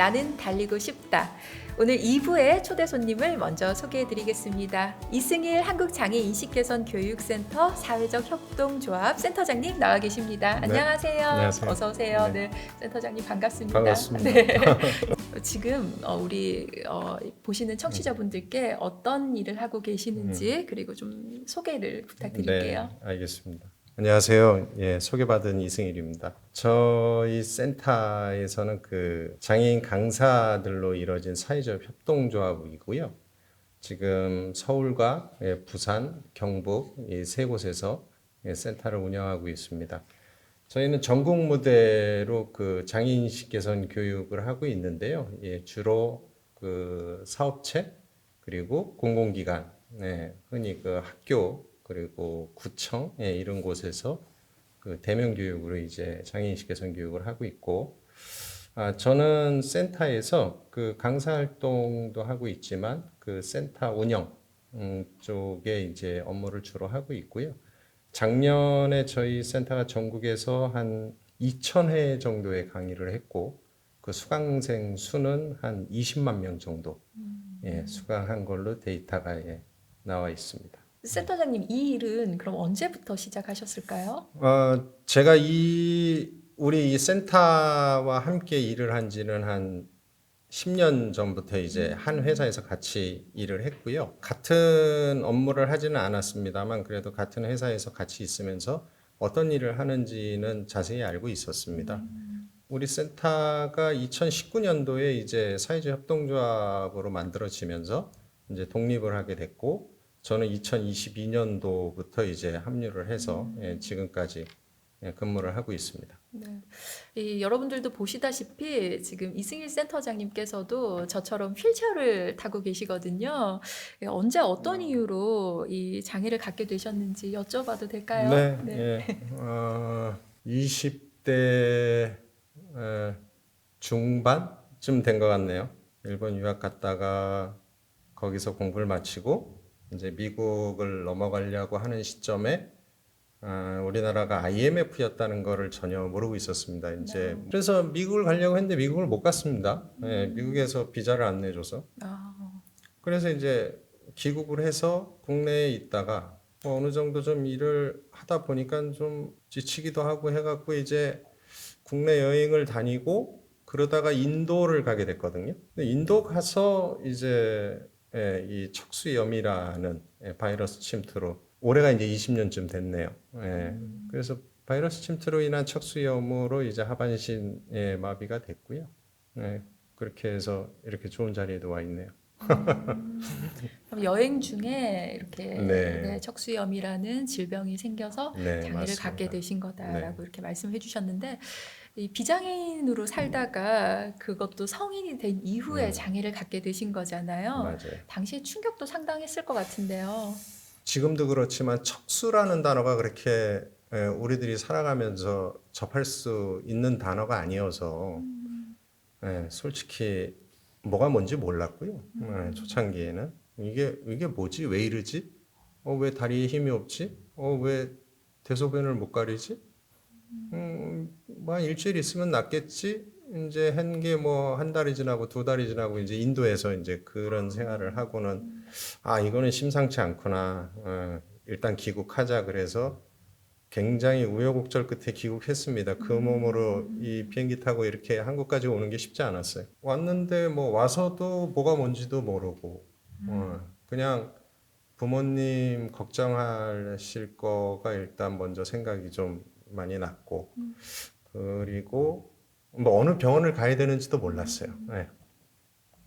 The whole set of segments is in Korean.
나는 달리고 싶다. 오늘 2부의 초대 손님을 먼저 소개해 드리겠습니다. 이승일 한국장애인식개선교육센터 사회적 협동조합 센터장님 나와 계십니다. 네. 안녕하세요. 안녕하세요. 어서 오세요. 네. 네. 센터장님 반갑습니다. 반갑습니다. 네. 지금 어, 우리 어, 보시는 청취자분들께 어떤 일을 하고 계시는지 그리고 좀 소개를 부탁드릴게요. 네, 알겠습니다. 안녕하세요. 예, 소개받은 이승일입니다. 저희 센터에서는 그 장애인 강사들로 이루어진 사회적 협동조합이고요. 지금 서울과 예, 부산, 경북 이 세 곳에서 예, 센터를 운영하고 있습니다. 저희는 전국 무대로 그 장애인식 개선 교육을 하고 있는데요. 예, 주로 그 사업체 그리고 공공기관, 네, 흔히 그 학교 그리고 구청 예, 이런 곳에서 그 대면 교육으로 이제 장애인식 개선 교육을 하고 있고, 아, 저는 센터에서 그 강사 활동도 하고 있지만 그 센터 운영 음, 쪽에 이제 업무를 주로 하고 있고요. 작년에 저희 센터가 전국에서 한 2,000회 정도의 강의를 했고, 그 수강생 수는 한 20만 명 정도 예, 수강한 걸로 데이터가 예, 나와 있습니다. 센터장님 이 일은 그럼 언제부터 시작하셨을까요? 어, 제가 이 우리 이 센터와 함께 일을 한 지는 한 10년 전부터 이제 한 회사에서 같이 일을 했고요. 같은 업무를 하지는 않았습니다만 그래도 같은 회사에서 같이 있으면서 어떤 일을 하는지는 자세히 알고 있었습니다. 우리 센터가 2019년도에 이제 사회적 협동조합으로 만들어지면서 이제 독립을 하게 됐고 저는 2022년도부터 이제 합류를 해서 예, 지금까지 예, 근무를 하고 있습니다. 네. 이 여러분들도 보시다시피 지금 이승일 센터장님께서도 저처럼 휠체어를 타고 계시거든요. 예, 언제 어떤 이유로 이 장애를 갖게 되셨는지 여쭤봐도 될까요? 네, 예. 어, 20대 에, 중반쯤 된 것 같네요. 일본 유학 갔다가 거기서 공부를 마치고 이제 미국을 넘어가려고 하는 시점에 아, 우리나라가 IMF였다는 거를 전혀 모르고 있었습니다. 이제 그래서 미국을 가려고 했는데 미국을 못 갔습니다. 예, 미국에서 비자를 안 내줘서. 아, 그래서 이제 귀국을 해서 국내에 있다가 뭐 어느 정도 좀 일을 하다 보니까 좀 지치기도 하고 해갖고 이제 국내 여행을 다니고 그러다가 인도를 가게 됐거든요. 인도 가서 이제 예, 이 척수염이라는 예, 바이러스 침투로 올해가 이제 20년쯤 됐네요. 예, 그래서 바이러스 침투로 인한 척수염으로 이제 하반신에 마비가 됐고요. 예, 그렇게 해서 이렇게 좋은 자리에도 와 있네요. 그럼 여행 중에 이렇게 네. 네, 척수염이라는 질병이 생겨서 네, 장애를 맞습니다. 갖게 되신 거다라고 네. 이렇게 말씀해 주셨는데 이 비장애인으로 살다가 그것도 성인이 된 이후에 음. 장애를 갖게 되신 거잖아요. 맞아요. 당시에 충격도 상당했을 것 같은데요. 지금도 그렇지만 척수라는 단어가 그렇게 예, 우리들이 살아가면서 접할 수 있는 단어가 아니어서 예, 솔직히 뭐가 뭔지 몰랐고요. 예, 초창기에는 이게 이게 뭐지? 왜 이러지? 어, 왜 다리에 힘이 없지? 어, 왜 대소변을 못 가리지? 음, 뭐 한 일주일 있으면 낫겠지? 이제 한 게 뭐 한 달이 지나고 두 달이 지나고 이제 인도에서 이제 그런 생활을 하고는 아 이거는 심상치 않구나. 어, 일단 귀국하자 그래서 굉장히 우여곡절 끝에 귀국했습니다. 그 몸으로 이 비행기 타고 이렇게 한국까지 오는 게 쉽지 않았어요. 왔는데 뭐 와서도 뭐가 뭔지도 모르고 어, 그냥 부모님 걱정하실 거가 일단 먼저 생각이 좀 많이 났고 그리고 뭐 어느 병원을 가야 되는지도 몰랐어요. 네.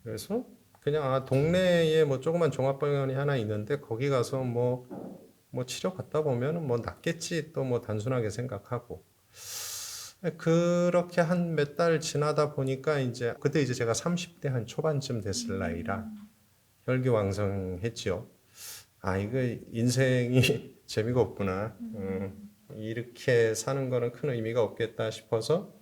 그래서 그냥 아 동네에 뭐 조그만 종합병원이 하나 있는데 거기 가서 뭐 뭐 치료 받다 보면은 뭐 낫겠지 또 뭐 단순하게 생각하고 네, 그렇게 한 몇 달 지나다 보니까 이제 그때 이제 제가 30대 한 초반쯤 됐을 나이라 혈기왕성했지요. 아 이거 인생이 재미가 없구나. 음, 이렇게 사는 거는 큰 의미가 없겠다 싶어서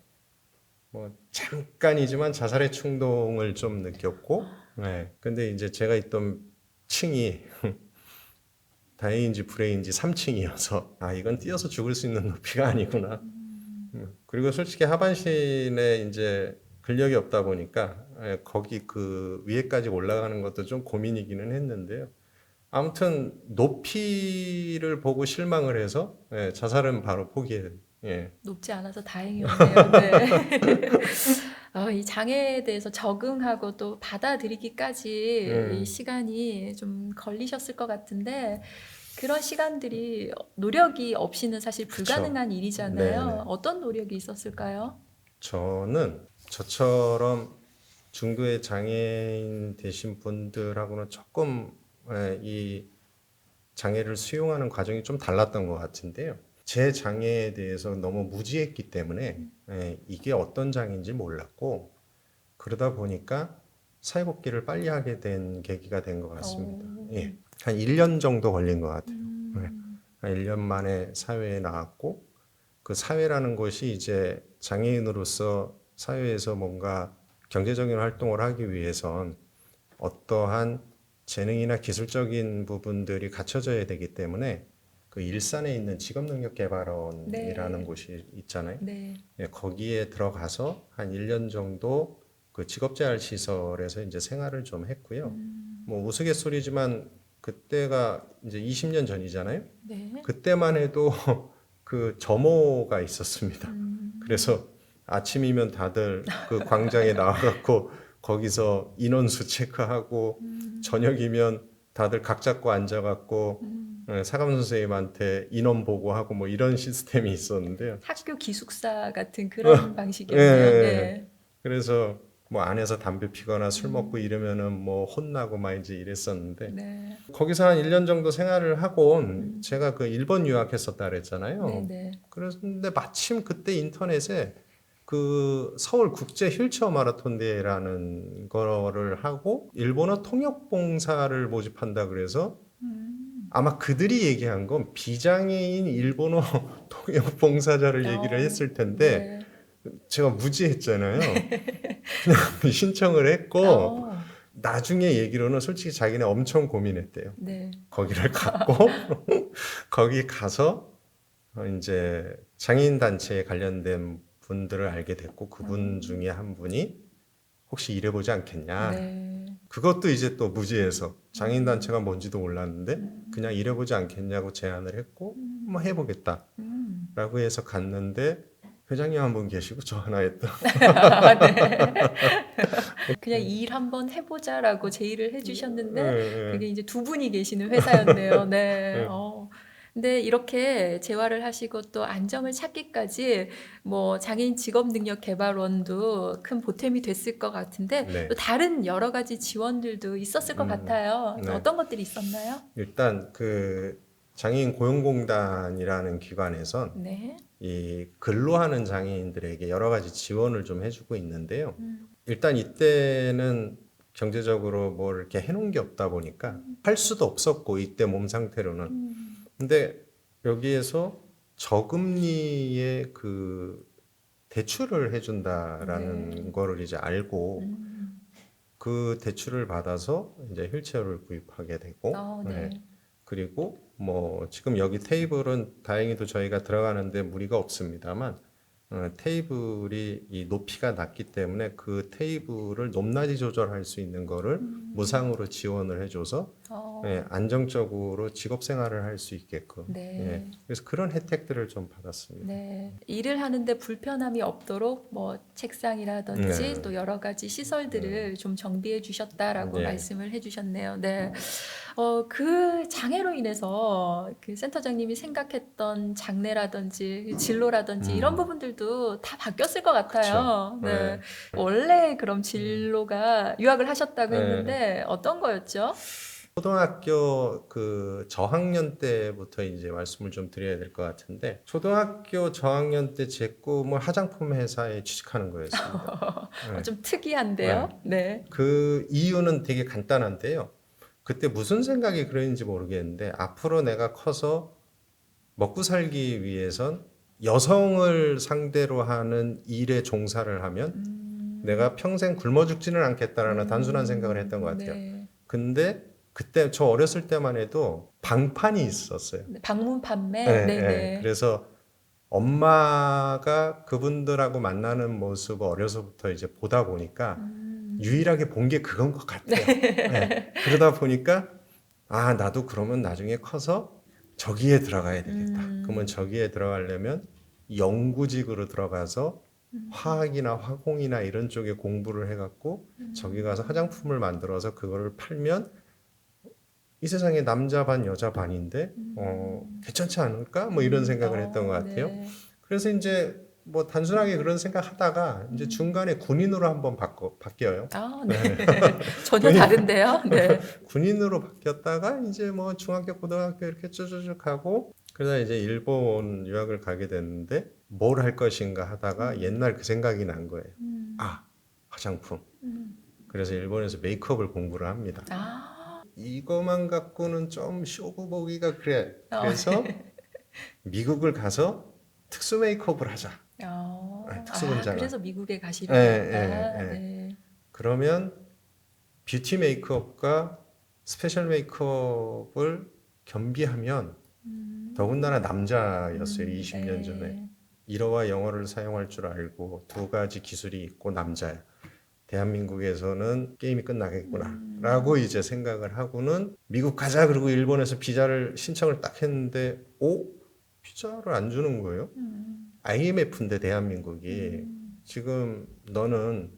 뭐 잠깐이지만 자살의 충동을 좀 느꼈고, 네. 근데 이제 제가 있던 층이 다행인지 불행인지 3층이어서 아 이건 뛰어서 죽을 수 있는 높이가 아니구나. 음, 그리고 솔직히 하반신에 이제 근력이 없다 보니까 예, 거기 그 위에까지 올라가는 것도 좀 고민이기는 했는데요. 아무튼 높이를 보고 실망을 해서 예, 자살은 바로 포기해. 예. 높지 않아서 다행이었네요. 네. 어, 이 장애에 대해서 적응하고 또 받아들이기까지 음. 이 시간이 좀 걸리셨을 것 같은데 그런 시간들이 노력이 없이는 사실. 불가능한 일이잖아요. 네네. 어떤 노력이 있었을까요? 저는 저처럼 중도의 장애인 되신 분들하고는 조금 예, 이 장애를 수용하는 과정이 좀 달랐던 것 같은데요. 제 장애에 대해서 너무 무지했기 때문에 예, 이게 어떤 장애인지 몰랐고 그러다 보니까 사회복귀를 빨리 하게 된 계기가 된 것 같습니다. 오. 예. 한 1년 정도 걸린 것 같아요. 음, 네. 한 1년 만에 사회에 나왔고 그 사회라는 것이 이제 장애인으로서 사회에서 뭔가 경제적인 활동을 하기 위해선 어떠한 재능이나 기술적인 부분들이 갖춰져야 되기 때문에 그 일산에 있는 직업능력개발원이라는 네. 곳이 있잖아요. 네. 예, 거기에 들어가서 한 1년 정도 그 직업재활 시설에서 이제 생활을 좀 했고요. 음, 뭐 우스갯소리지만 그때가 이제 20년 전이잖아요. 네. 그때만 해도 그 점호가 있었습니다. 음, 그래서 아침이면 다들 그 광장에 나와갖고 거기서 인원수 체크하고 음, 저녁이면 다들 각 잡고 앉아갖고 음. 예, 사감 선생님한테 인원 보고하고 뭐 이런 시스템이 있었는데요. 학교 기숙사 같은 그런 방식이었네요. 예. 네. 그래서 뭐 안에서 담배 피거나 술 음. 먹고 이러면은 뭐 혼나고 막 이제 이랬었는데 네. 거기서 한 1년 정도 생활을 하고 음. 제가 그 일본 유학했었다 그랬잖아요. 네, 네. 그런데 마침 그때 인터넷에 그 서울 국제 휠체어 마라톤 대회라는 거를 하고 일본어 통역 봉사를 모집한다 그래서 음. 아마 그들이 얘기한 건 비장애인 일본어 통역 봉사자를 얘기를 어, 했을 텐데 네. 제가 무지했잖아요. 그냥 신청을 했고 어, 나중에 얘기로는 솔직히 자기네 엄청 고민했대요. 네. 거기를 갔고 거기 가서 어, 이제 장애인 단체에 관련된 분들을 알게 됐고 그분 음. 중에 한 분이 혹시 일해보지 않겠냐. 네. 그것도 이제 또 무지해서 장애인 음. 단체가 뭔지도 몰랐는데 음. 그냥 일해보지 않겠냐고 제안을 했고 음. 뭐 해보겠다라고 음. 해서 갔는데 회장님 한 분 계시고 저 하나. 아, 네. 그냥 일 한번 해보자라고 제의를 해주셨는데 네, 네. 그게 이제 두 분이 계시는 회사였네요. 네. 네. 어. 근데 이렇게 재활을 하시고 또 안정을 찾기까지 뭐 장애인 직업 능력 개발원도 큰 보탬이 됐을 것 같은데 네. 또 다른 여러 가지 지원들도 있었을 것 음, 같아요. 네. 어떤 것들이 있었나요? 일단 그 장애인 고용공단이라는 기관에선 네. 이 근로하는 장애인들에게 여러 가지 지원을 좀 해주고 있는데요. 음. 일단 이때는 경제적으로 뭘 이렇게 해놓은 게 없다 보니까 할 수도 없었고 이때 몸 상태로는. 음. 근데 여기에서 저금리의 그 대출을 해준다라는 네. 거를 이제 알고 음. 그 대출을 받아서 이제 휠체어를 구입하게 되고 어, 네. 네. 그리고 뭐 지금 여기 테이블은 다행히도 저희가 들어가는데 무리가 없습니다만 어, 테이블이 이 높이가 낮기 때문에 그 테이블을 높낮이 조절할 수 있는 거를 음. 무상으로 지원을 해줘서 어, 예, 안정적으로 직업 생활을 할 수 있게끔 네. 예, 그래서 그런 혜택들을 좀 받았습니다. 네. 일을 하는데 불편함이 없도록 뭐 책상이라든지 네. 또 여러 가지 시설들을 좀 정비해 주셨다라고 네. 말씀을 해 주셨네요. 네. 어, 그 장애로 인해서 그 센터장님이 생각했던 장래라든지 진로라든지 음. 이런 부분들도 다 바뀌었을 것 같아요. 네. 네. 원래 그럼 진로가 유학을 하셨다고 네. 했는데 어떤 거였죠? 초등학교 그 저학년 때부터 이제 말씀을 좀 드려야 될 것 같은데 초등학교 저학년 때 제 꿈은 화장품 회사에 취직하는 거였습니다. 네. 어, 좀 특이한데요. 네. 그 이유는 되게 간단한데요. 그때 무슨 생각이 그랬는지 모르겠는데 앞으로 내가 커서 먹고 살기 위해선 여성을 상대로 하는 일에 종사를 하면 음. 내가 평생 굶어 죽지는 않겠다라는 음. 단순한 생각을 했던 것 같아요. 네. 근데 그때 저 어렸을 때만 해도 방판이 있었어요. 네, 방문 판매. 네, 네, 네. 네. 그래서 엄마가 그분들하고 만나는 모습을 어려서부터 이제 보다 보니까 음. 유일하게 본 게 그건 것 같아요. 네. 그러다 보니까 아 나도 그러면 나중에 커서 저기에 들어가야 되겠다. 음. 그러면 저기에 들어가려면 연구직으로 들어가서 음. 화학이나 화공이나 이런 쪽에 공부를 해갖고 음. 저기 가서 화장품을 만들어서 그거를 팔면 이 세상에 남자 반 여자 반인데 어, 괜찮지 않을까? 뭐 이런 생각을 어, 했던 것 같아요. 네. 그래서 이제 뭐 단순하게 그런 생각하다가 음. 이제 중간에 군인으로 한번 바꿔 바뀌어요. 아, 네. 전혀 다른데요. 네. 군인으로 바뀌었다가 이제 뭐 중학교, 고등학교 이렇게 쭉쭉쭉 하고 그러다 이제 일본 유학을 가게 됐는데 뭘 할 것인가 하다가 옛날 그 생각이 난 거예요. 음. 아 화장품. 음. 그래서 일본에서 메이크업을 공부를 합니다. 아, 이거만 갖고는 좀 쇼부 보기가 그래. 어. 그래서 미국을 가서 특수 메이크업을 하자. 어. 네, 특수분자가. 아, 그래서 미국에 가시려고 예, 했다. 예, 예. 네. 그러면 뷰티 메이크업과 스페셜 메이크업을 겸비하면 음. 더군다나 남자였어요. 음, 20년 네. 전에. 일어와 영어를 사용할 줄 알고 두 가지 기술이 있고 남자야. 대한민국에서는 게임이 끝나겠구나. 음. 라고 이제 생각을 하고는 미국 가자. 그리고 일본에서 비자를 신청을 딱 했는데, 오? 비자를 안 주는 거예요? 음. IMF인데 대한민국이 음. 지금 너는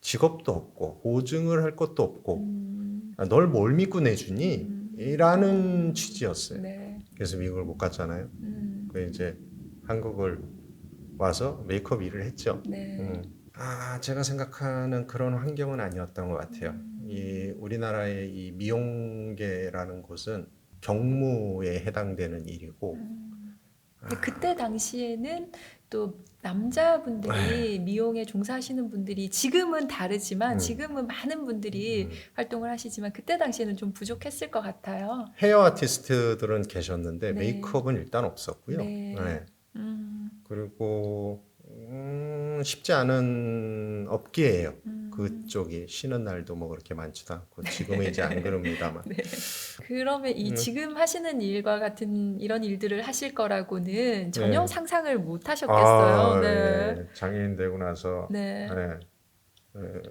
직업도 없고 보증을 할 것도 없고 음. 아, 널뭘 믿고 내주니? 음. 이라는 취지였어요. 네. 그래서 미국을 못 갔잖아요. 음. 그 이제 한국을 와서 메이크업 일을 했죠. 네. 음. 아, 제가 생각하는 그런 환경은 아니었던 것 같아요. 음. 이 우리나라의 이 미용계라는 곳은 경무에 해당되는 일이고, 음. 아, 근데 그때 당시에는 또 남자분들이 미용에 종사하시는 분들이 지금은 다르지만 음. 지금은 많은 분들이 음. 활동을 하시지만 그때 당시에는 좀 부족했을 것 같아요. 헤어 아티스트들은 계셨는데 네. 메이크업은 일단 없었고요. 네. 음. 그리고 음, 쉽지 않은 업계예요. 음. 그쪽이 쉬는 날도 뭐 그렇게 많지도 않고 지금은 이제 안 그럽니다만. 네. 그러면 이 음. 지금 하시는 일과 같은 이런 일들을 하실 거라고는 전혀 네. 상상을 못 하셨겠어요. 아, 네. 예. 장애인 되고 나서 네. 예. 예.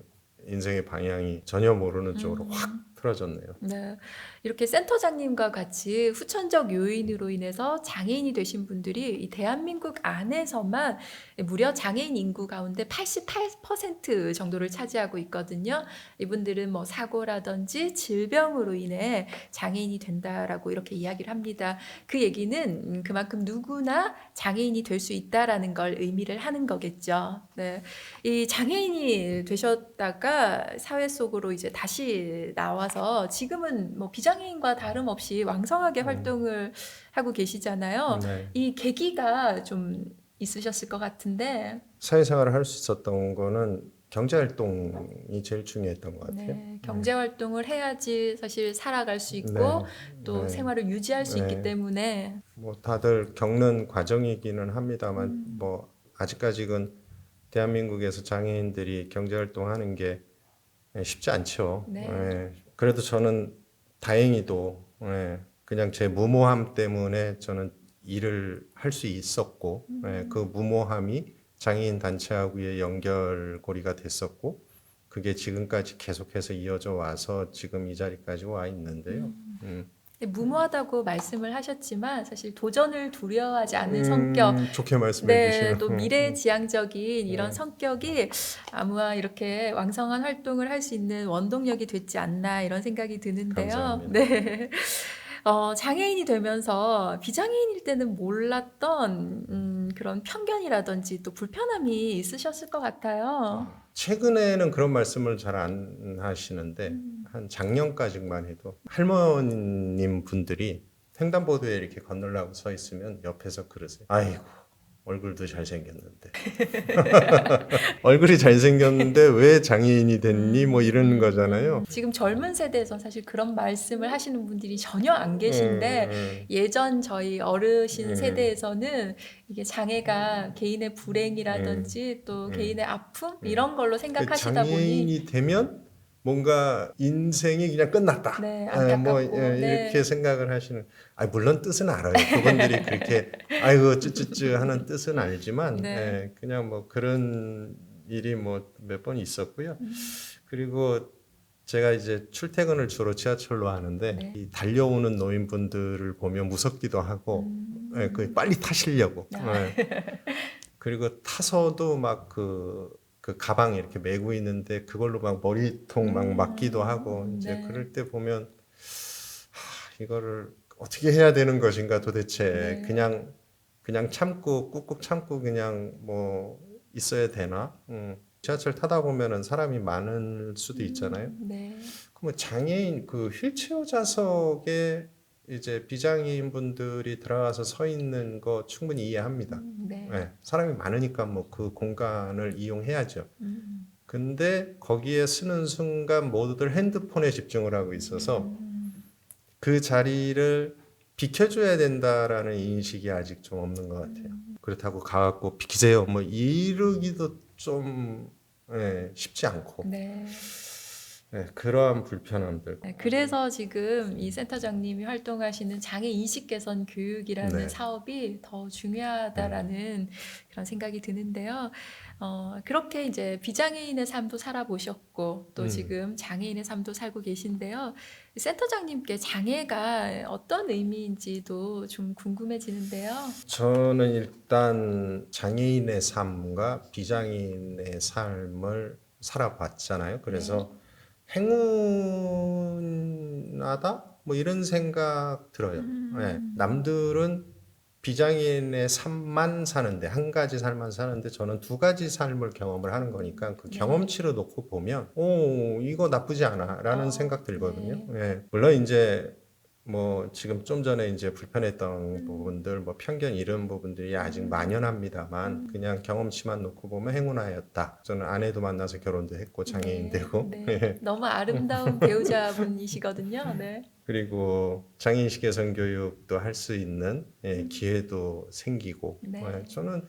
인생의 방향이 전혀 모르는 쪽으로 음. 확 틀어졌네요. 네. 이렇게 센터장님과 같이 후천적 요인으로 인해서 장애인이 되신 분들이 이 대한민국 안에서만 무려 장애인 인구 가운데 88% 정도를 차지하고 있거든요. 이분들은 뭐 사고라든지 질병으로 인해 장애인이 된다라고 이렇게 이야기를 합니다. 그 얘기는 음, 그만큼 누구나 장애인이 될 수 있다라는 걸 의미를 하는 거겠죠. 네. 이 장애인이 되셨다가 사회 속으로 이제 다시 나와서 지금은 뭐 비장애인과 다름없이 왕성하게 음. 활동을 하고 계시잖아요. 네. 이 계기가 좀 있으셨을 것 같은데, 사회생활을 할 수 있었던 거는 경제 활동이 제일 중요했던 것 같아요. 네, 경제 활동을 해야지 사실 살아갈 수 있고 네. 또 네. 생활을 유지할 수 있기 네. 때문에, 뭐 다들 겪는 과정이기는 합니다만 음. 뭐 아직까지는 대한민국에서 장애인들이 경제 활동하는 게 쉽지 않죠. 네. 예. 그래도 저는 다행히도 예, 그냥 제 무모함 때문에 저는 일을 할 수 있었고 음. 예, 그 무모함이 장애인 단체하고의 연결고리가 됐었고 그게 지금까지 계속해서 이어져 와서 지금 이 자리까지 와 있는데요. 음. 무모하다고 말씀을 하셨지만 사실 도전을 두려워하지 않는 성격, 음, 좋게 말씀해 네, 주시네요. 또 미래지향적인 이런 네. 성격이 아마 이렇게 왕성한 활동을 할 수 있는 원동력이 됐지 않나 이런 생각이 드는데요. 감사합니다. 네. 어, 장애인이 되면서 비장애인일 때는 몰랐던 음, 그런 편견이라든지 또 불편함이 있으셨을 것 같아요. 최근에는 그런 말씀을 잘 안 하시는데 음. 한 작년까지만 해도 할머님 분들이 횡단보도에 이렇게 건너려고 서 있으면 옆에서 그러세요. 아이고 얼굴도 잘생겼는데 얼굴이 잘생겼는데 왜 장애인이 됐니 뭐 이런 거잖아요. 지금 젊은 세대에서 사실 그런 말씀을 하시는 분들이 전혀 안 계신데 음, 음. 예전 저희 어르신 음. 세대에서는 이게 장애가 개인의 불행이라든지 또 음. 개인의 아픔 음. 이런 걸로 그 생각하시다 보니 장애인이 되면 뭔가 인생이 그냥 끝났다. 네, 예, 안타깝고, 뭐 예, 네. 이렇게 생각을 하시는. 아 물론 뜻은 알아요. 그분들이 그렇게 아이고 쯔쯔쯔 하는 뜻은 알지만 네. 예, 그냥 뭐 그런 일이 뭐 몇 번 있었고요. 음. 그리고 제가 이제 출퇴근을 주로 지하철로 하는데 네. 이 달려오는 노인분들을 보면 무섭기도 하고 음. 예, 그 빨리 타시려고. 아. 예. 그리고 타서도 막그 그 가방 이렇게 메고 있는데 그걸로 막 머리통 막 음, 맞기도 하고 이제 네. 그럴 때 보면 하, 이거를 어떻게 해야 되는 것인가 도대체 네. 그냥 그냥 참고 꾹꾹 참고 그냥 뭐 있어야 되나? 음. 지하철 타다 보면은 사람이 많을 수도 있잖아요. 네. 그러면 장애인 그 휠체어 좌석에 이제 비장애인 분들이 들어가서 서 있는 거 충분히 이해합니다. 음, 네. 네, 사람이 많으니까 뭐 그 공간을 이용해야죠. 음. 근데 거기에 쓰는 순간 모두들 핸드폰에 집중을 하고 있어서 음. 그 자리를 비켜줘야 된다라는 인식이 아직 좀 없는 것 같아요. 음. 그렇다고 가갖고 비키세요 뭐 이러기도 좀 예, 쉽지 않고 네. 예, 그러한 불편함들. 네, 그래서 지금 이 센터장님이 활동하시는 장애 인식 개선 교육이라는 네. 사업이 더 중요하다라는 그런 생각이 드는데요. 어, 그렇게 이제 비장애인의 삶도 살아보셨고 또 음. 지금 장애인의 삶도 살고 계신데요. 센터장님께 장애가 어떤 의미인지도 좀 궁금해지는데요. 저는 일단 장애인의 삶과 비장애인의 삶을 살아봤잖아요. 그래서 행운하다 뭐 이런 생각 들어요. 음. 네, 남들은 비장애인의 삶만 사는데 한 가지 삶만 사는데 저는 두 가지 삶을 경험을 하는 거니까 그 네. 경험치로 놓고 보면 오 이거 나쁘지 않아라는 어, 생각 들거든요. 네. 예, 물론 이제 뭐 지금 좀 전에 이제 불편했던 음. 부분들 뭐 편견 이런 부분들이 아직 만연합니다만 음. 그냥 경험치만 놓고 보면 행운하였다. 저는 아내도 만나서 결혼도 했고 장애인 네, 되고 네. 예. 너무 아름다운 배우자분이시거든요. 네. 그리고 장애인식 개선 교육도 할 수 있는 예, 기회도 생기고 네. 예, 저는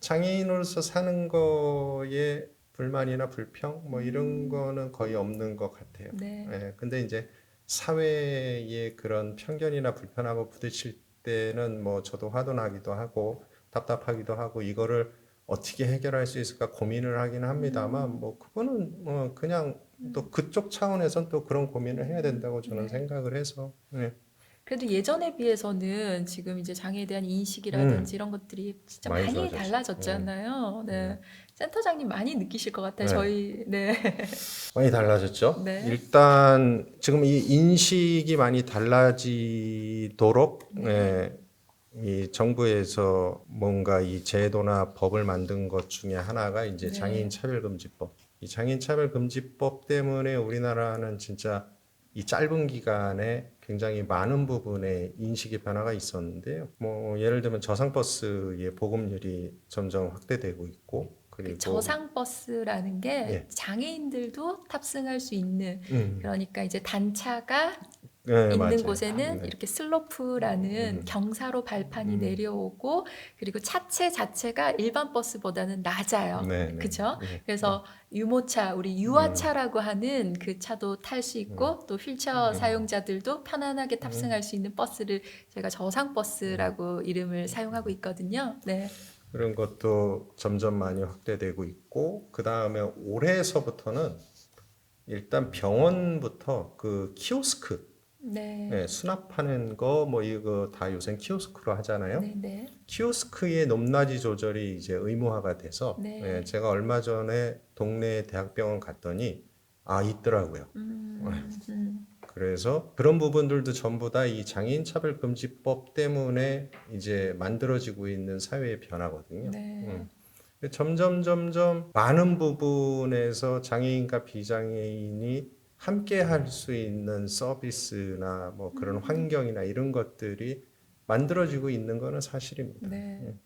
장애인으로서 사는 거에 불만이나 불평 뭐 이런 거는 거의 없는 것 같아요. 네. 예, 근데 이제 사회의 그런 편견이나 불편하고 부딪힐 때는 뭐 저도 화도 나기도 하고 답답하기도 하고 이거를 어떻게 해결할 수 있을까 고민을 하긴 합니다만 뭐 그거는 뭐 그냥 또 그쪽 차원에선 또 그런 고민을 해야 된다고 저는 네. 생각을 해서 예. 그래도 예전에 비해서는 지금 이제 장애에 대한 인식이라든지 이런 것들이 진짜 음. 많이 많이, 좋아졌어요. 달라졌잖아요. 네. 네. 센터장님 많이 느끼실 것 같아요. 네. 저희 네. 많이 달라졌죠. 네. 일단 지금 이 인식이 많이 달라지도록 네. 예, 이 정부에서 뭔가 이 제도나 법을 만든 것 중에 하나가 이제 네. 장애인 차별금지법. 이 장애인 차별금지법 때문에 우리나라는 진짜 이 짧은 기간에 굉장히 많은 부분에 인식의 변화가 있었는데요. 뭐 예를 들면 저상버스의 보급률이 점점 확대되고 있고 그리고 그 저상 버스라는 게 예. 장애인들도 탑승할 수 있는 음, 그러니까 이제 단차가 네, 있는 맞아요. 곳에는 네. 이렇게 슬로프라는 음. 경사로 발판이 음. 내려오고 그리고 차체 자체가 일반 버스보다는 낮아요. 네, 네. 그죠? 네. 그래서 유모차, 우리 유아차라고 하는 그 차도 탈 수 있고 또 휠체어 음. 사용자들도 편안하게 탑승할 수 있는 버스를 저희가 저상 버스라고 이름을 사용하고 있거든요. 네. 그런 것도 점점 많이 확대되고 있고 그 다음에 올해서부터는 일단 병원부터 그 키오스크 네. 네, 수납하는 거 뭐 이거 다 요새 키오스크로 하잖아요. 네, 네. 키오스크의 높낮이 조절이 이제 의무화가 돼서 네. 네, 제가 얼마 전에 동네 대학병원 갔더니 아 있더라고요. 음, 음. 그래서 그런 부분들도 전부 다 이 장애인 차별 금지법 때문에 이제 만들어지고 있는 사회의 변화거든요. 네. 음. 점점 점점 많은 부분에서 장애인과 비장애인이 함께 할 수 있는 서비스나 뭐 그런 환경이나 이런 것들이 만들어지고 있는 거는 사실입니다. 네.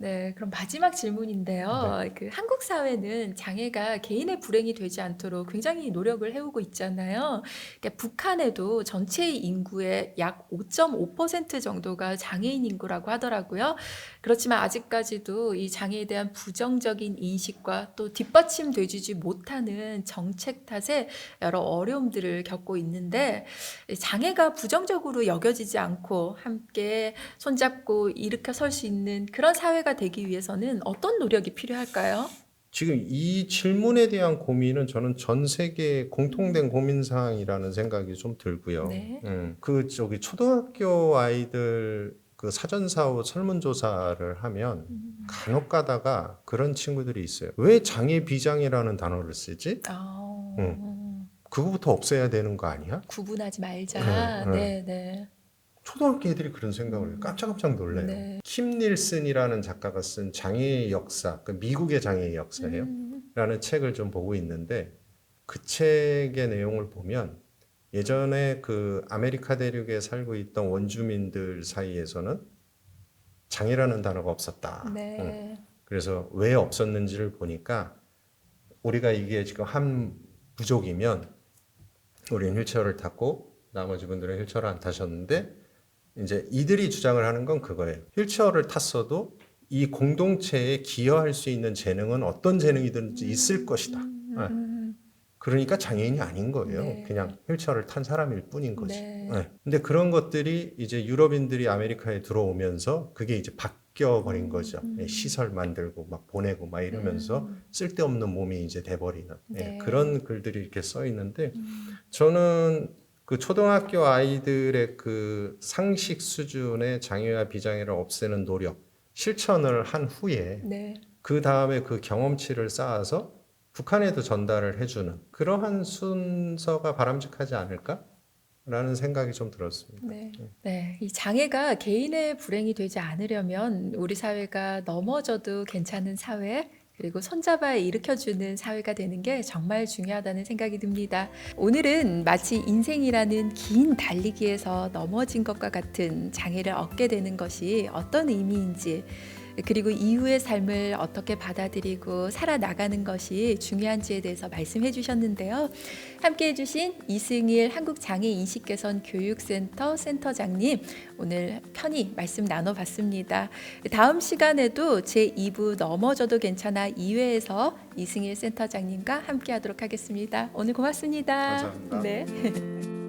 음. 네, 그럼 마지막 질문인데요. 그 한국 사회는 장애가 개인의 불행이 되지 않도록 굉장히 노력을 해오고 있잖아요. 그러니까 북한에도 전체 인구의 약 5.5% 정도가 장애인 인구라고 하더라고요. 그렇지만 아직까지도 이 장애에 대한 부정적인 인식과 또 뒷받침되지 못하는 정책 탓에 여러 어려움들을 겪고 있는데 장애가 부정적으로 여겨지지 않고 함께 손잡고 일으켜 설 수 있는 그런 사회가 되기 위해서는 어떤 노력이 필요할까요? 지금 이 질문에 대한 고민은 저는 전 세계 공통된 고민 사항이라는 생각이 좀 들고요. 네. 음, 그 저기 초등학교 아이들 그 사전사후 설문조사를 하면 간혹 가다가 그런 친구들이 있어요. 왜 장애 비장애라는 단어를 쓰지? 아, 그거부터 없애야 되는 거 아니야? 구분하지 말자. 네, 네. 네, 네. 초등학교 애들이 그런 생각을 해요. 깜짝깜짝 놀래요. 네. 킴 닐슨이라는 작가가 쓴 장애의 역사, 그 미국의 장애의 역사예요. 음, 라는 책을 좀 보고 있는데 그 책의 내용을 보면 예전에 그 아메리카 대륙에 살고 있던 원주민들 사이에서는 장애라는 단어가 없었다. 응. 네. 그래서 왜 없었는지를 보니까 우리가 이게 지금 한 부족이면 우리는 휠체어를 탔고 나머지 분들은 휠체어를 안 타셨는데 이제 이들이 주장을 하는 건 그거예요. 휠체어를 탔어도 이 공동체에 기여할 수 있는 재능은 어떤 재능이든지 있을 것이다. 네. 음, 그러니까 장애인이 아닌 거예요. 네. 그냥 휠체어를 탄 사람일 뿐인 거지. 네. 네. 근데 그런 것들이 이제 유럽인들이 아메리카에 들어오면서 그게 이제 바뀌어 버린 거죠. 음. 예, 시설 만들고 막 보내고 막 이러면서 음, 쓸데없는 몸이 이제 돼버리는 예, 네. 그런 글들이 이렇게 써 있는데 음, 저는 그 초등학교 아이들의 그 상식 수준의 장애와 비장애를 없애는 노력 실천을 한 후에 네. 그 다음에 그 경험치를 쌓아서 북한에도 전달을 해주는 그러한 순서가 바람직하지 않을까 라는 생각이 좀 들었습니다. 네. 네. 이 장애가 개인의 불행이 되지 않으려면 우리 사회가 넘어져도 괜찮은 사회, 그리고 손잡아 일으켜주는 사회가 되는 게 정말 중요하다는 생각이 듭니다. 오늘은 마치 인생이라는 긴 달리기에서 넘어진 것과 같은 장애를 얻게 되는 것이 어떤 의미인지, 그리고 이후의 삶을 어떻게 받아들이고 살아나가는 것이 중요한지에 대해서 말씀해 주셨는데요. 함께 해주신 이승일 한국장애인식개선 교육센터 센터장님 오늘 편히 말씀 나눠봤습니다. 다음 시간에도 제 2부 넘어져도 괜찮아 2회에서 이승일 센터장님과 함께 하도록 하겠습니다. 오늘 고맙습니다. 감사합니다. 네.